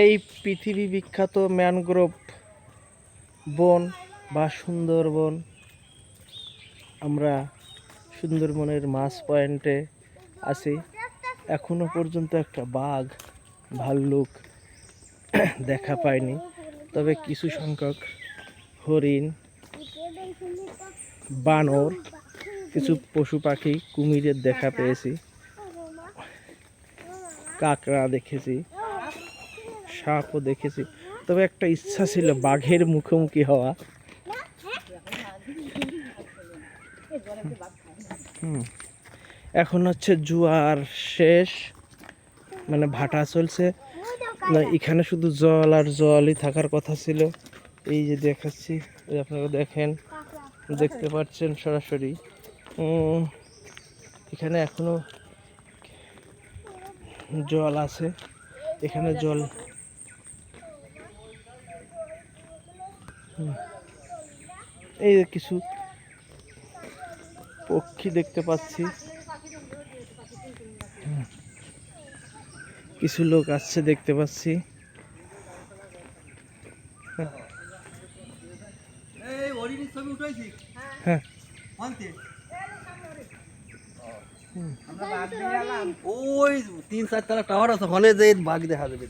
এই পৃথিবী বিখ্যাত ম্যানগ্রোভ বন বা সুন্দরবন, আমরা সুন্দরবনের মাছ পয়েন্টে আছি। এখনও পর্যন্ত একটা বাঘ, ভাল্লুক দেখা পাইনি তবে কিছু সংখ্যক হরিণ, বানর, কিছু পশু পাখি, কুমিরের দেখা পেয়েছি। কাকড়া দেখেছি, সাপও দেখেছি। তবে একটা ইচ্ছা ছিল বাঘের মুখোমুখি হওয়া। এখন হচ্ছে জুয়ার শেষ মানে ভাটা চলছে। না, এখানে শুধু জল আর জলই থাকার কথা ছিল। এই যে দেখাচ্ছি আপনারা দেখেন, দেখতে পাচ্ছেন সরাসরি। এখানে এখনও জল আছে। এখানে জল। এই কিছু পক্ষী দেখতে পাচ্ছি। কিছু লোক আসছে দেখতে পাচ্ছি। হ্যাঁ। ওই তিন চারতলা টাওয়ার আছে হলে যে বাঘ দেখা যাবে।